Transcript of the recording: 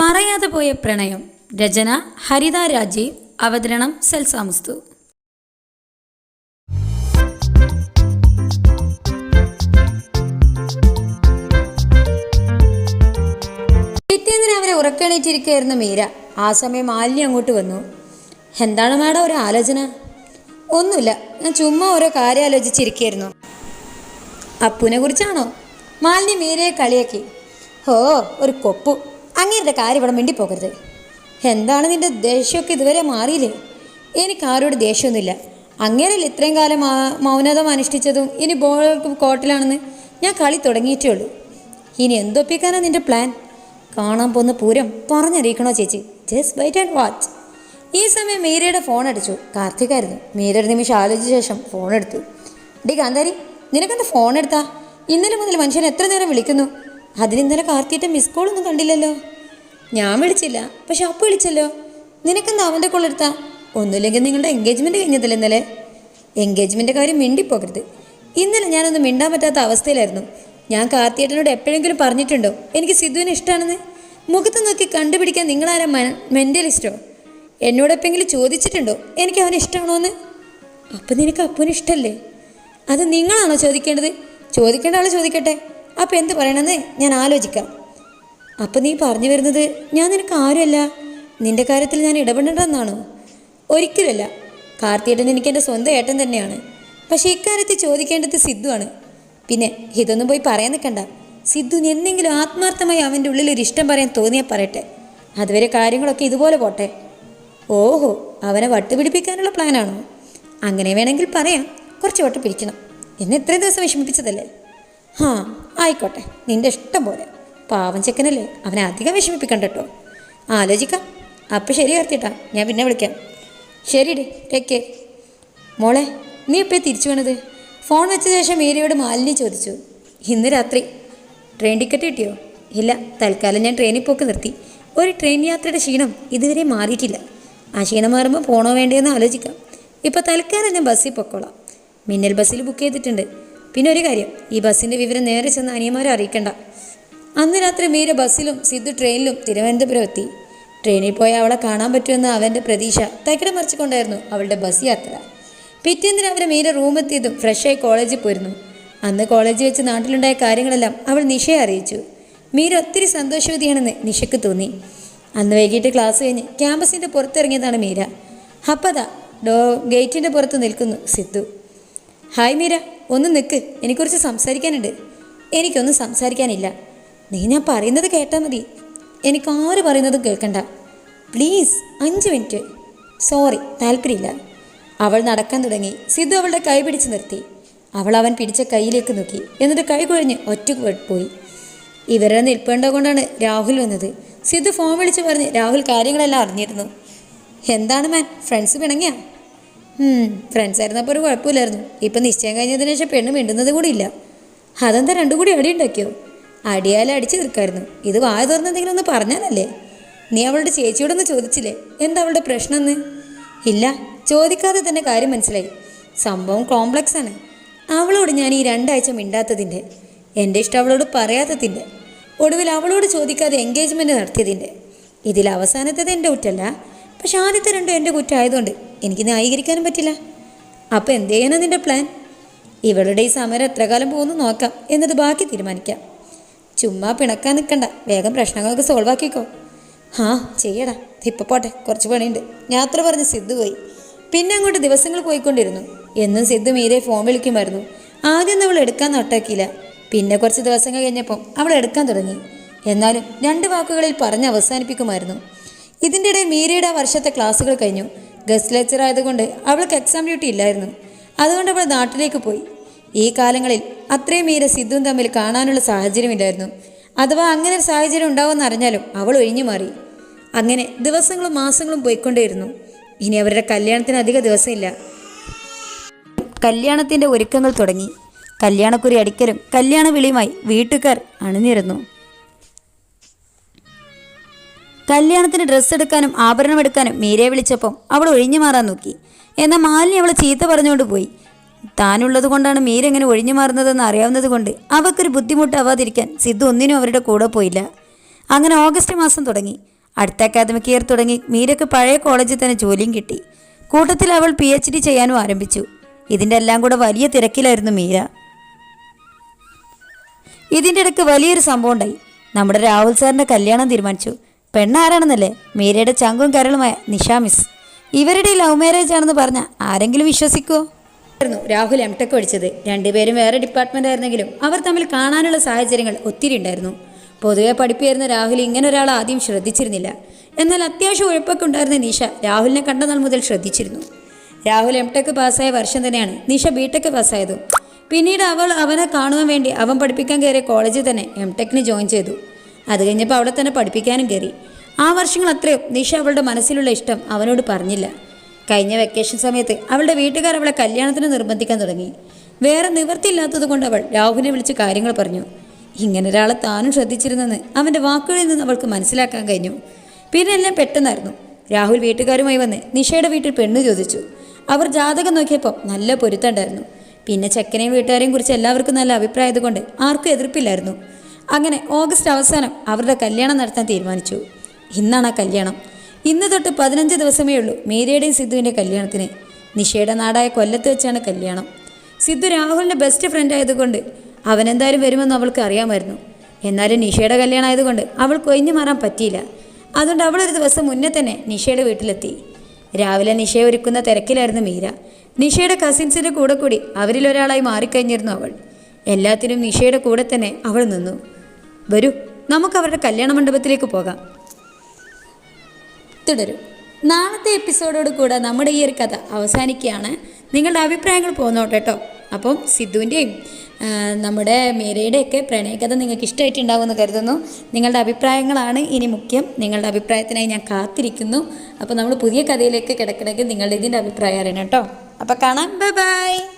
പറയാതെ പോയ പ്രണയം. രചന ഹരിത രാജീവ്. അവതരണം സെൽസാമുസ്തു പിറ്റേന്ന് രാവിലെ ഉറക്കണീറ്റിരിക്കുകയായിരുന്നു മീര. ആ സമയം മാലിന്യം അങ്ങോട്ട് വന്നു. എന്താണ് മാഡം ഒരു ആലോചന? ഒന്നുമില്ല. ഞാൻ ചുമ്മാ ഓരോ കാര്യം ആലോചിച്ചിരിക്കുകയായിരുന്നു അപ്പുനെ കുറിച്ചാണോ? മാലിന്യ മീരയെ കളിയാക്കി. ഓ ഒരു കൊപ്പു. അങ്ങേരുടെ കാര്യം ഇവിടെ മിണ്ടിപ്പോകരുത്. എന്താണ് നിന്റെ ദേഷ്യമൊക്കെ ഇതുവരെ മാറിയില്ലേ? എനിക്ക് ആരോട് ദേഷ്യമൊന്നുമില്ല. അങ്ങേരല്ല ഇത്രയും കാലം മൗനതം അനുഷ്ഠിച്ചതും ഇനി ബോൾ കോട്ടിലാണെന്ന് ഞാൻ കളി തുടങ്ങിയിട്ടേ ഉള്ളൂ. ഇനി എന്തൊപ്പിക്കാനാണ് നിന്റെ പ്ലാൻ? കാണാൻ പോകുന്ന പൂരം പറഞ്ഞറിയിക്കണോ ചേച്ചി? ജസ്റ്റ് വൈറ്റ് ആൻഡ് വാച്ച് ഈ സമയം മീരയുടെ ഫോൺ അടിച്ചു. കാർത്തികായിരുന്നു. മീര ഒരു നിമിഷം ആലോചിച്ച ശേഷം ഫോൺ എടുത്തു. ഡി കാന്താരി നിനക്കെന്താ ഫോൺ എടുത്താ? ഇന്നലെ മുതൽ മനുഷ്യൻ എത്ര നേരം വിളിക്കുന്നു? അതിന് ഇന്നലെ കാർത്തിയുടെ മിസ് കോളൊന്നും കണ്ടില്ലല്ലോ. ഞാൻ വിളിച്ചില്ല പക്ഷെ അപ്പ വിളിച്ചല്ലോ. നിനക്കെന്താ അവന്റെ കൊള്ളെടുത്ത ഒന്നുമില്ലെങ്കിൽ നിങ്ങളുടെ എൻഗേജ്മെന്റ് കഴിഞ്ഞതല്ലേ ഇന്നലെ? എൻഗേജ്മെന്റ് കാര്യം മിണ്ടിപ്പോകരുത്. ഇന്നലെ ഞാനൊന്ന് മിണ്ടാൻ പറ്റാത്ത അവസ്ഥയിലായിരുന്നു. ഞാൻ കാർത്തിയേട്ടനോട് എപ്പോഴെങ്കിലും പറഞ്ഞിട്ടുണ്ടോ? എനിക്ക് സിദ്ധുവിനെ ഇഷ്ടമാണെന്ന് മുഖത്ത് നോക്കി കണ്ടുപിടിക്കാൻ നിങ്ങളാരാ മെന്റലിസ്റ്റോ എന്നോട് എപ്പോഴെങ്കിലും ചോദിച്ചിട്ടുണ്ടോ? എനിക്ക് അവനെ ഇഷ്ടമാണോന്ന്? അപ്പം നിനക്ക് അപ്പുവിന് ഇഷ്ടമല്ലേ അത് നിങ്ങളാണോ ചോദിക്കേണ്ടത്? ചോദിക്കേണ്ട ആൾ ചോദിക്കട്ടെ. അപ്പം എന്ത് പറയണമെന്ന് ഞാൻ ആലോചിക്കാം. അപ്പം നീ പറഞ്ഞു വരുന്നത് ഞാൻ നിനക്ക് ആരുമല്ല? നിന്റെ കാര്യത്തിൽ ഞാൻ ഇടപെടേണ്ടെന്നാണോ ഒരിക്കലല്ല കാർത്തിയേട്ടൻ എനിക്ക് എന്റെ സ്വന്തം ഏട്ടൻ തന്നെയാണ്. പക്ഷേ ഇക്കാര്യത്തിൽ ചോദിക്കേണ്ടത് സിദ്ധുവാണ്. പിന്നെ ഇതൊന്നും പോയി പറയാൻ നിൽക്കണ്ട. സിദ്ധു എന്തെങ്കിലും ആത്മാർത്ഥമായി അവന്റെ ഉള്ളിൽ ഒരു ഇഷ്ടം പറയാൻ തോന്നിയാൽ പറയട്ടെ. അതുവരെ കാര്യങ്ങളൊക്കെ ഇതുപോലെ പോട്ടെ. ഓഹോ അവനെ വട്ടുപിടിപ്പിക്കാനുള്ള പ്ലാനാണോ? അങ്ങനെ വേണമെങ്കിൽ പറയാം. കുറച്ച് വട്ട് പിടിക്കണം. എന്നെ ഇത്രയും ദിവസം വിഷമിപ്പിച്ചതല്ലേ? ഹാ ആയിക്കോട്ടെ നിന്റെ ഇഷ്ടം പോലെ. പാവം ചെക്കനല്ലേ അവനെ അധികം വിഷമിപ്പിക്കണ്ട കേട്ടോ ആലോചിക്കാം. അപ്പം ശരി കാർത്തിട്ടാ ഞാൻ പിന്നെ വിളിക്കാം. ശരിടി ടേക്ക് കെയർ മോളെ നീ ഇപ്പോൾ തിരിച്ചു വേണത് ഫോൺ വെച്ച ശേഷം മേരിയോട് മാലിന്യം ചോദിച്ചു. ഇന്ന് രാത്രി. ട്രെയിൻ ടിക്കറ്റ് കിട്ടിയോ? ഇല്ല തൽക്കാലം ഞാൻ ട്രെയിനിൽ പോക്ക് നിർത്തി. ഒരു ട്രെയിൻ യാത്രയുടെ ക്ഷീണം ഇതുവരെ മാറിയിട്ടില്ല. ആ ക്ഷീണം മാറുമ്പോൾ പോണോ വേണ്ടതെന്ന് ആലോചിക്കാം. ഇപ്പോൾ തൽക്കാലം ഞാൻ ബസ്സിൽ പൊക്കോളാം. മിന്നൽ ബസ്സിൽ ബുക്ക് ചെയ്തിട്ടുണ്ട്. പിന്നെ ഒരു കാര്യം ഈ ബസ്സിന്റെ വിവരം നേരെ ചെന്ന് അനിയന്മാരെ അറിയിക്കണ്ട. അന്ന് രാത്രി മീര ബസ്സിലും സിദ്ധു ട്രെയിനിലും തിരുവനന്തപുരം എത്തി ട്രെയിനിൽ പോയി അവളെ കാണാൻ പറ്റുമെന്ന് അവന്റെ പ്രതീക്ഷ തകിടം മറിച്ചുകൊണ്ടായിരുന്നു അവളുടെ ബസ് യാത്ര. പിറ്റേന്ന് രാവിലെ മീര റൂമെത്തിയതും ഫ്രഷായി കോളേജിൽ പോയിരുന്നു. അന്ന് കോളേജിൽ വെച്ച് നാട്ടിലുണ്ടായ കാര്യങ്ങളെല്ലാം അവൾ നിഷയെ അറിയിച്ചു. മീര ഒത്തിരി സന്തോഷവതിയാണെന്ന് നിഷയ്ക്ക് തോന്നി. അന്ന് വൈകിട്ട് ക്ലാസ് കഴിഞ്ഞ് ക്യാമ്പസിന്റെ പുറത്തിറങ്ങിയതാണ് മീര. അപ്പതാ ഡോ ഗേറ്റിന്റെ പുറത്ത് നിൽക്കുന്നു സിദ്ധു. ഹായ് മീര. ഒന്ന് നിൽക്ക് എനിക്കുറിച്ച് സംസാരിക്കാനുണ്ട്. എനിക്കൊന്നും സംസാരിക്കാനില്ല. നീ ഞാൻ പറയുന്നത് കേട്ടാൽ മതി. എനിക്ക് ആര് പറയുന്നതും കേൾക്കണ്ട. പ്ലീസ് അഞ്ച് മിനിറ്റ്. സോറി താല്പര്യമില്ല. അവൾ നടക്കാൻ തുടങ്ങി. സിദ്ധു അവളുടെ കൈ പിടിച്ച് നിർത്തി. അവൾ അവൻ പിടിച്ച കൈയിലേക്ക് നോക്കി. എന്നിട്ട് കൈ കുഴഞ്ഞ് ഒറ്റ പോയി. ഇവരുടെ നിൽപ്പേണ്ട കൊണ്ടാണ് രാഹുൽ വന്നത്. സിദ്ധു ഫോൺ വിളിച്ച് പറഞ്ഞ് രാഹുൽ കാര്യങ്ങളെല്ലാം അറിഞ്ഞിരുന്നു. എന്താണ് മാൻ? ഫ്രണ്ട്സ് പിണങ്ങിയാ? ഫ്രണ്ട്സ് ആയിരുന്നപ്പോൾ ഒരു കുഴപ്പമില്ലായിരുന്നു. ഇപ്പം നിശ്ചയം കഴിഞ്ഞതിന് ശേഷം പെണ്ണ് മിണ്ടുന്നത് കൂടി ഇല്ല. അതെന്താ രണ്ടും കൂടി അടി ഉണ്ടാക്കിയോ? അടിയാൽ അടിച്ചു തീർക്കായിരുന്നു ഇത് വായ തുറന്ന് എന്തെങ്കിലും ഒന്ന് പറഞ്ഞാലല്ലേ? നീ അവളുടെ ചേച്ചിയോടൊന്ന് ചോദിച്ചില്ലേ? എന്താ അവളുടെ പ്രശ്നമെന്ന് ഇല്ല ചോദിക്കാതെ തന്നെ കാര്യം മനസ്സിലായി. സംഭവം കോംപ്ലക്സ് ആണ്. അവളോട് ഞാൻ ഈ രണ്ടാഴ്ച മിണ്ടാത്തതിന്റെ എന്റെ ഇഷ്ടം അവളോട് പറയാത്തതിന്റെ ഒടുവിൽ അവളോട് ചോദിക്കാതെ എൻഗേജ്മെന്റ് നടത്തിയതിന്റെ ഇതിൽ അവസാനത്തേത് എന്റെ കുറ്റമല്ല. പക്ഷെ ആദ്യത്തെ രണ്ടും എന്റെ കുറ്റമായതുകൊണ്ട് എനിക്ക് ന്യായീകരിക്കാനും പറ്റില്ല. അപ്പോൾ എന്ത് ചെയ്യാനാ നിന്റെ പ്ലാൻ ഇവളുടെ ഈ സമരം എത്ര കാലം പോകുന്നു നോക്കാം എന്നത് ബാക്കി തീരുമാനിക്കാം. ചുമ്മാ പിണക്കാൻ നിൽക്കണ്ട വേഗം പ്രശ്നങ്ങളൊക്കെ സോൾവ് ആക്കിക്കോ. ആ ചെയ്യടാ. ഇപ്പം പോട്ടെ. കുറച്ച് പണിയുണ്ട്. യാത്ര പറഞ്ഞ് സിദ്ധു പോയി. പിന്നെ അങ്ങോട്ട് ദിവസങ്ങൾ പോയിക്കൊണ്ടിരുന്നു. എന്നും സിദ്ധു മീരെ ഫോൺ വിളിക്കുമായിരുന്നു. ആദ്യം അവൾ എടുക്കാൻ നട്ടാക്കിയില്ല. പിന്നെ കുറച്ച് ദിവസങ്ങൾ കഴിഞ്ഞപ്പം അവൾ എടുക്കാൻ തുടങ്ങി. എന്നാലും രണ്ട് വാക്കുകളിൽ പറഞ്ഞ് അവസാനിപ്പിക്കുമായിരുന്നു. ഇതിന്റെ ഇടയിൽ മീരയുടെ ആ വർഷത്തെ ക്ലാസ്സുകൾ കഴിഞ്ഞു. ഗസ്റ്റ് ലെക്ചർ ആയതുകൊണ്ട് അവൾക്ക് എക്സാം ഡ്യൂട്ടി ഇല്ലായിരുന്നു. അതുകൊണ്ട് അവൾ നാട്ടിലേക്ക് പോയി. ഈ കാലങ്ങളിൽ അത്രയും മീര സിദ്ധുവും തമ്മിൽ കാണാനുള്ള സാഹചര്യമില്ലായിരുന്നു. അഥവാ അങ്ങനെ ഒരു സാഹചര്യം ഉണ്ടാവുമെന്ന് അറിഞ്ഞാലും അവൾ ഒഴിഞ്ഞു മാറി. അങ്ങനെ ദിവസങ്ങളും മാസങ്ങളും പോയിക്കൊണ്ടേയിരുന്നു. ഇനി അവരുടെ കല്യാണത്തിന് അധിക ദിവസമില്ല. കല്യാണത്തിന്റെ ഒരുക്കങ്ങൾ തുടങ്ങി. കല്യാണക്കുറി അടിക്കലും കല്യാണ വിളിയുമായി വീട്ടുകാർ അണിനിരുന്നു. കല്യാണത്തിന് ഡ്രസ്സ് എടുക്കാനും ആഭരണം എടുക്കാനും മീരയെ വിളിച്ചപ്പം അവൾ ഒഴിഞ്ഞു മാറാൻ നോക്കി. എന്നാൽ മാലിനി അവളെ ചീത്ത പറഞ്ഞുകൊണ്ട് പോയി. താനുള്ളത് കൊണ്ടാണ് മീര എങ്ങനെ ഒഴിഞ്ഞു മാറുന്നതെന്ന് അറിയാവുന്നത് കൊണ്ട് അവൾക്കൊരു ബുദ്ധിമുട്ടാവാതിരിക്കാൻ സിദ്ധു ഒന്നിനും അവരുടെ കൂടെ പോയില്ല. അങ്ങനെ ഓഗസ്റ്റ് മാസം തുടങ്ങി. അടുത്ത അക്കാദമിക് ഇയർ തുടങ്ങി. മീരയ്ക്ക് പഴയ കോളേജിൽ തന്നെ ജോലിയും കിട്ടി. കൂട്ടത്തിൽ അവൾ പി എച്ച് ഡി ചെയ്യാനും ആരംഭിച്ചു. ഇതിന്റെ എല്ലാം കൂടെ വലിയ തിരക്കിലായിരുന്നു മീര. ഇതിന്റെ ഇടയ്ക്ക് വലിയൊരു സംഭവം ഉണ്ടായി. നമ്മുടെ രാഹുൽ സാറിന്റെ കല്യാണം തീരുമാനിച്ചു. പെണ്ണാരാണെന്നല്ലേ മീരയുടെ ചങ്കും കരളുമായ നിഷാ മിസ്. ഇവരുടെ ലവ് മാരേജ് ആണെന്ന് പറഞ്ഞ ആരെങ്കിലും വിശ്വസിക്കുമോ ആയിരുന്നു രാഹുൽ എം ടെക് പഠിച്ചത്. രണ്ടുപേരും വേറെ ഡിപ്പാർട്ട്മെന്റ് ആയിരുന്നെങ്കിലും അവർ തമ്മിൽ കാണാനുള്ള സാഹചര്യങ്ങൾ ഒത്തിരി ഉണ്ടായിരുന്നു. പൊതുവെ പഠിപ്പിയായിരുന്ന രാഹുൽ ഇങ്ങനെ ഒരാൾ ആദ്യം ശ്രദ്ധിച്ചിരുന്നില്ല. എന്നാൽ അത്യാവശ്യം ഉഴപ്പൊക്കെ ഉണ്ടായിരുന്ന നിഷ രാഹുലിനെ കണ്ട നാൾ മുതൽ ശ്രദ്ധിച്ചിരുന്നു. രാഹുൽ എം ടെക് പാസ്സായ വർഷം തന്നെയാണ് നിഷ ബി ടെക് പാസ്സായതും. പിന്നീട് അവൾ അവനെ കാണുവാൻ വേണ്ടി അവൻ പഠിപ്പിക്കാൻ കയറിയ കോളേജിൽ തന്നെ എം ടെക്കിന് ജോയിൻ ചെയ്തു. അത് കഴിഞ്ഞപ്പോൾ അവളെ തന്നെ പഠിപ്പിക്കാനും കയറി. ആ വർഷങ്ങൾ അത്രയും നിഷ അവളുടെ മനസ്സിലുള്ള ഇഷ്ടം അവനോട് പറഞ്ഞില്ല. കഴിഞ്ഞ വെക്കേഷൻ സമയത്ത് അവളുടെ വീട്ടുകാർ അവളെ കല്യാണത്തിന് നിർബന്ധിക്കാൻ തുടങ്ങി. വേറെ നിവൃത്തിയില്ലാത്തതുകൊണ്ട് അവൾ രാഹുലിനെ വിളിച്ച് കാര്യങ്ങൾ പറഞ്ഞു. ഇങ്ങനെ ഒരാളെ താനും ശ്രദ്ധിച്ചിരുന്നെന്ന് അവന്റെ വാക്കുകളിൽ നിന്ന് അവൾക്ക് മനസ്സിലാക്കാൻ കഴിഞ്ഞു. പിന്നെ എല്ലാം പെട്ടെന്നായിരുന്നു. രാഹുൽ വീട്ടുകാരുമായി വന്ന് നിഷയുടെ വീട്ടിൽ പെണ്ണ് ചോദിച്ചു. അവർ ജാതകം നോക്കിയപ്പോൾ നല്ല പൊരുത്തമുണ്ടായിരുന്നു പിന്നെ ചെക്കനെയും വീട്ടുകാരെയും കുറിച്ച് എല്ലാവർക്കും നല്ല അഭിപ്രായത് കൊണ്ട് ആർക്കും എതിർപ്പില്ലായിരുന്നു. അങ്ങനെ ഓഗസ്റ്റ് അവസാനം അവരുടെ കല്യാണം നടത്താൻ തീരുമാനിച്ചു. ഇന്നാണ് ആ കല്യാണം. ഇന്ന് തൊട്ട് പതിനഞ്ച് ദിവസമേ ഉള്ളൂ മേരിയുടെയും സിദ്ധുവിന്റെ കല്യാണത്തിന്. നിഷയുടെ നാടായ കൊല്ലത്ത് വെച്ചാണ് കല്യാണം. സിദ്ധു രാഹുലിന്റെ ബെസ്റ്റ് ഫ്രണ്ട് ആയതുകൊണ്ട് അവനെന്തായാലും വരുമെന്ന് അവൾക്ക് അറിയാമായിരുന്നു. എന്നാലും നിഷയുടെ കല്യാണം ആയതുകൊണ്ട് അവൾ കൊയിഞ്ഞു മാറാൻ പറ്റിയില്ല. അതുകൊണ്ട് അവളൊരു ദിവസം മുന്നേ തന്നെ നിഷയുടെ വീട്ടിലെത്തി. രാവിലെ നിഷയെ ഒരുക്കുന്ന തിരക്കിലായിരുന്നു മീര. നിഷയുടെ കസിൻസിന്റെ കൂടെ കൂടി അവരിലൊരാളായി മാറിക്കഴിഞ്ഞിരുന്നു അവൾ. എല്ലാത്തിനും നിഷയുടെ കൂടെ തന്നെ അവൾ നിന്നു. വരൂ നമുക്ക് അവരുടെ കല്യാണ മണ്ഡപത്തിലേക്ക് പോകാം. തുടരും. നാളത്തെ എപ്പിസോഡോട് കൂടെ നമ്മുടെ ഈ ഒരു കഥ അവസാനിക്കുകയാണ്. നിങ്ങളുടെ അഭിപ്രായങ്ങൾ പോന്നോട്ടെ കേട്ടോ. അപ്പം സിദ്ധുവിന്റെയും നമ്മുടെ മീരയുടെയൊക്കെ പ്രണയകഥ നിങ്ങൾക്ക് ഇഷ്ടമായിട്ടുണ്ടാവുമെന്ന് കരുതുന്നു. നിങ്ങളുടെ അഭിപ്രായങ്ങളാണ് ഇനി മുഖ്യം. നിങ്ങളുടെ അഭിപ്രായത്തിനായി ഞാൻ കാത്തിരിക്കുന്നു. അപ്പോൾ നമ്മൾ പുതിയ കഥയിലേക്ക് കിടക്കണമെങ്കിൽ നിങ്ങളുടെ ഇതിന്റെ അഭിപ്രായം അറിയണം കേട്ടോ. അപ്പോൾ കാണാം. Bye bye.